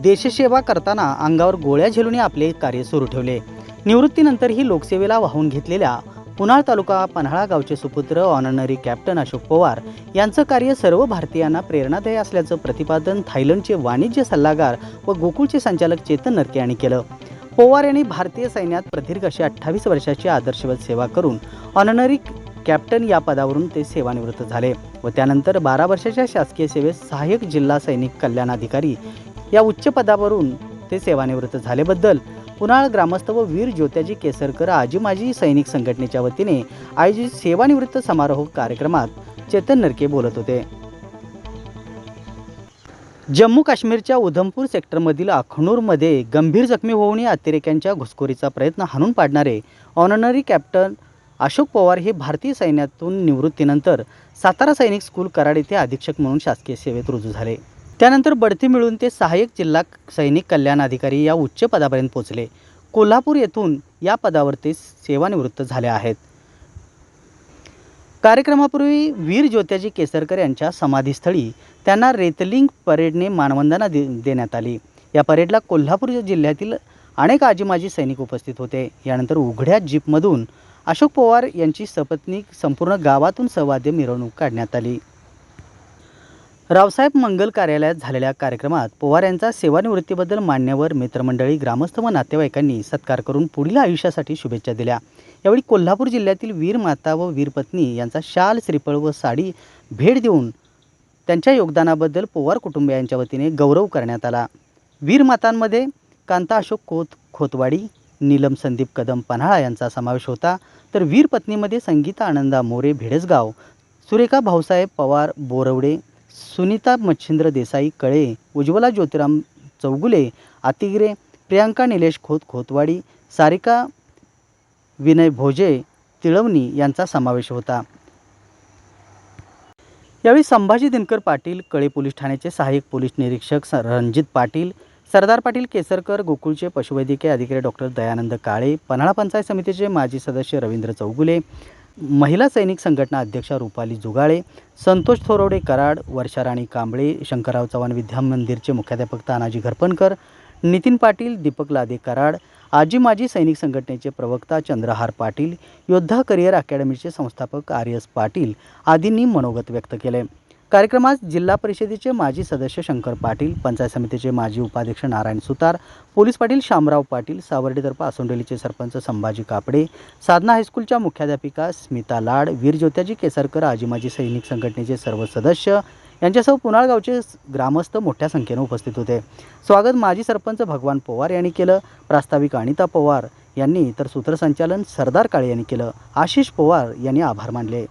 देशसेवा करताना अंगावर गोळ्या झेलून आपले कार्य सुरू ठेवले. निवृत्तीनंतर ही लोकसेवेला वाहून घेतलेल्या पुनाळ तालुका पन्हाळा गावचे सुपुत्र ऑनरनरी कॅप्टन अशोक पवार यांचं कार्य सर्व भारतीयांना प्रेरणादायी असल्याचं प्रतिपादन थायलंडचे वाणिज्य सल्लागार व गोकुळचे संचालक चेतन नरके यांनी केलं. पवार यांनी भारतीय सैन्यात प्रदीर्घ अशी अठ्ठावीस वर्षाची आदर्शवत सेवा करून ऑनरनरी कॅप्टन या पदावरून ते सेवानिवृत्त झाले व त्यानंतर बारा वर्षाच्या शासकीय सेवेत सहाय्यक जिल्हा सैनिक कल्याण अधिकारी या उच्च पदावरून ते सेवानिवृत्त झाल्याबद्दल पुनाळ ग्रामस्थ व वीर ज्योत्याजी केसरकर आजी माजी सैनिक संघटनेच्या वतीने आयोजित सेवानिवृत्त समारोह कार्यक्रमात चेतन नरके बोलत होते. जम्मू काश्मीरच्या उधमपूर सेक्टरमधील अखनूरमध्ये गंभीर जखमी होऊन अतिरेक्यांच्या घुसखोरीचा प्रयत्न हाणून पाडणारे ऑनरनरी कॅप्टन अशोक पवार हे भारतीय सैन्यातून निवृत्तीनंतर सातारा सैनिक स्कूल कराड येथे अधीक्षक म्हणून शासकीय सेवेत रुजू झाले. त्यानंतर बढती मिळून ते सहाय्यक जिल्हा सैनिक कल्याण अधिकारी या उच्च पदापर्यंत पोहोचले. कोल्हापूर येथून या पदावर ते सेवानिवृत्त झाले आहेत. कार्यक्रमापूर्वी वीर ज्योत्याजी केसरकर यांच्या समाधीस्थळी त्यांना रेतलिंग परेडने मानवंदना दे देण्यात आली. या परेडला कोल्हापूर जिल्ह्यातील अनेक आजीमाजी सैनिक उपस्थित होते. यानंतर उघड्या जीपमधून अशोक पवार यांची सपत्नीक संपूर्ण गावातून सवाद्य मिरवणूक काढण्यात आली. रावसाहेब मंगल कार्यालयात झालेल्या कार्यक्रमात पवार यांचा सेवानिवृत्तीबद्दल मान्यवर मित्रमंडळी ग्रामस्थ व नातेवाईकांनी सत्कार करून पुढील आयुष्यासाठी शुभेच्छा दिल्या. यावेळी कोल्हापूर जिल्ह्यातील वीर माता व वीरपत्नी यांचा शाल श्रीफळ व साडी भेट देऊन त्यांच्या योगदानाबद्दल पवार कुटुंबियांच्या वतीने गौरव करण्यात आला. वीर मातांमध्ये कांता अशोक खोत खोतवाडी नीलम संदीप कदम पन्हाळा यांचा समावेश होता. तर वीरपत्नीमध्ये संगीता आनंदा मोरे भेडसगाव सुरेखा भाऊसाहेब पवार बोरवडे सुनीता मच्छिंद्र देसाई कळे उज्ज्वला ज्योतिराम चौगुले आतिगिरे प्रियांका निलेश खोत खोतवाडी सारिका विनय भोजे तिळवणी यांचा समावेश होता. यावेळी संभाजी दिनकर पाटील कळे पोलीस ठाण्याचे सहाय्यक पोलीस निरीक्षक रणजित पाटील सरदार पाटील केसरकर गोकुळचे पशुवैद्यकीय अधिकारी डॉक्टर दयानंद काळे पन्हाळा पंचायत समितीचे माजी सदस्य रवींद्र चौगुले महिला सैनिक संघटना अध्यक्षा रुपाली जुगाळे संतोष थोरवडे कराड वर्षाराणी कांबळे शंकरराव चव्हाण विद्या मंदिरचे मुख्याध्यापक तानाजी घरपणकर नितीन पाटील दीपक लादे कराड आजी माजी सैनिक संघटनेचे प्रवक्ता चंद्रहार पाटील योद्धा करिअर अकॅडमीचे संस्थापक आर एस पाटील आदींनी मनोगत व्यक्त केले. कार्यक्रमात जिल्हा परिषदेचे माजी सदस्य शंकर पाटील पंचायत समितीचे माजी उपाध्यक्ष नारायण सुतार पोलीस पाटील शामराव पाटील सावर्डीतर्फा आसोंडेलीचे सरपंच संभाजी कापडे साधना हायस्कूलच्या मुख्याध्यापिका स्मिता लाड वीर ज्योत्याजी केसरकर आजी माजी सैनिक संघटनेचे सर्व सदस्य यांच्यासह पुनाळगावचे ग्रामस्थ मोठ्या संख्येने उपस्थित होते. स्वागत माजी सरपंच भगवान पवार यांनी केलं प्रास्ताविक अनिता पवार यांनी तर सूत्रसंचालन सरदार काळे यांनी केलं. आशिष पवार यांनी आभार मानले.